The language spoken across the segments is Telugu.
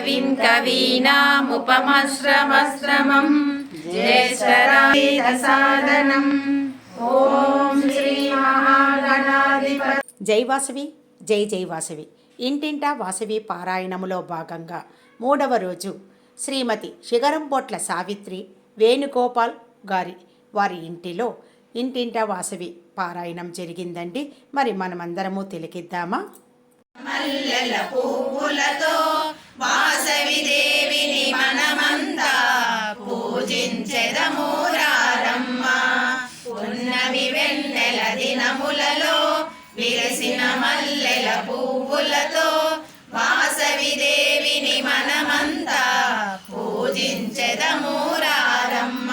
कविं कवीनामुपमश्रमश्रमम् ज्येष्ठराजसादनम् ॐ श्रीमहागणाधिपति జై వాసవి జై జై వాసవి ఇంటింటా వాసవి పారాయణములో భాగంగా మూడవ రోజు శ్రీమతి శిగరంబొట్ల సావిత్రి వేణుగోపాల్ గారి వారి ఇంటిలో ఇంటింటా వాసవి పారాయణం జరిగిందండి మరి మనమందరము తిలకిద్దామా మల్లెల పువ్వులతో వాసవి దేవిని మనమంతా పూజించెదము రారమ్మ ఉన్నవి వెన్నెల దినములలో విరసిన మల్లెల పువ్వులతో వాసవి దేవిని మనమంతా పూజించెదము రారమ్మ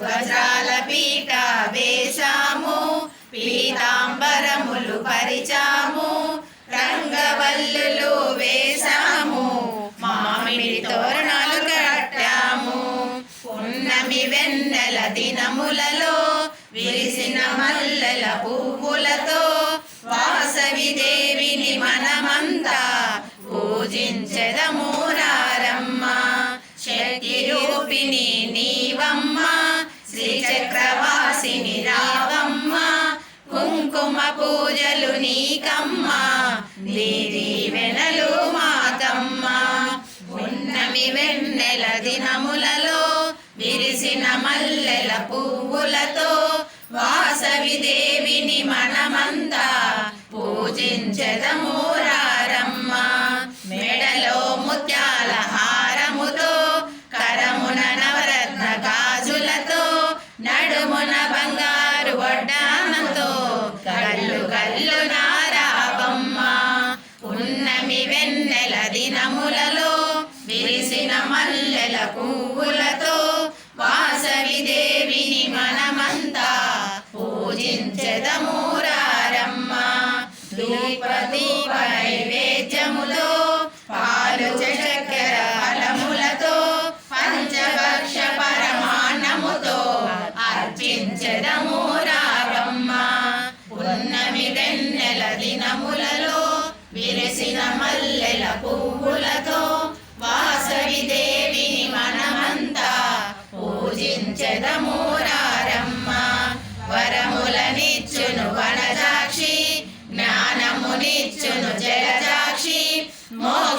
వజ్రాల పీట వేశాము పీతాంబరములు పరిచాము. దినములలో విరిసిన మల్లెల పువ్వులతో వాసవి దేవిని మనమంతా పూజించెదము రారమ్మ శక్తి రూపిణి నీవమ్మ శ్రీ చక్రవాసిని రావమ్మ. కుంకుమ పూజలు నీకమ్మ నీరి వెనలు మాతమ్మ. ఉన్నమి వెన్నెల దినములలో మల్లెల పువ్వులతో వాసవి దేవిని మనమంతా పూజించెదము రారమ్మ. మెడలో ముత్యాల హారముతో కరమున నవరత్న గాజులతో నడుమున బంగారు వడ్డానంతో కల్లు కల్లు నారావమ్మ ఉన్నమి వెన్నెల దినములలో విరిసిన మల్లెల పువ్వులతో జదమూరారమ్మ. రారమ్మ దీప దీప నైవేద్యములో పాలు చక్కెర ఫలములతో పంచభక్ష పరమాన్నముతో అర్చించదమూరారమ్మ రారమ్మ వెన్నెల దినములలో విరిసిన మల్లెల పువ్వులతో వాసవి దేవిని మనమంతా పూజించెదము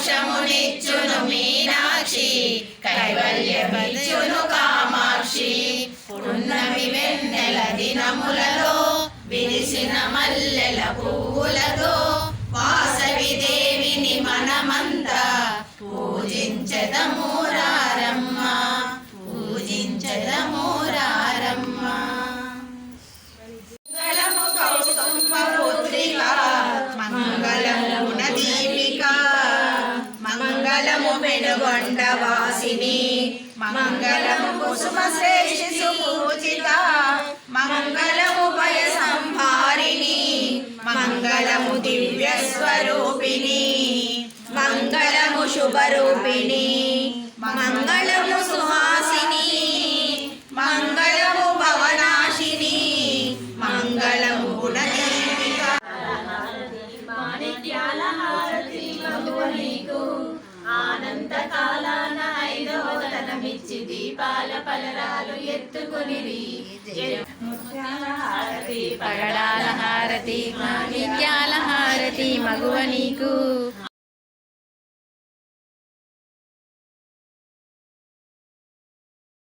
మోక్షమునిచ్చును మీనాక్షి కైవల్యమిచ్చును కామాక్షి. పున్నమి వెన్నెల దినములలో విరిసిన మల్లెల పువ్వులతో వాసవి దేవిని మనమంతా పూజించదము మంగళము వాసిని మంగళము కుసుమ శ్రేష్ఠి సుపూజిత మంగళము భయ సంహారిణి మంగళము దివ్య స్వరూపిణి మంగళము శుభరూపిణి. మంగళము సుహా ఐదవతనమిచ్చి దీపాల పలరాలు ఎత్తుకుని ముత్యాల హారతి పగడాల హారతి మాణిక్యాల హారతి మగువ నీకు.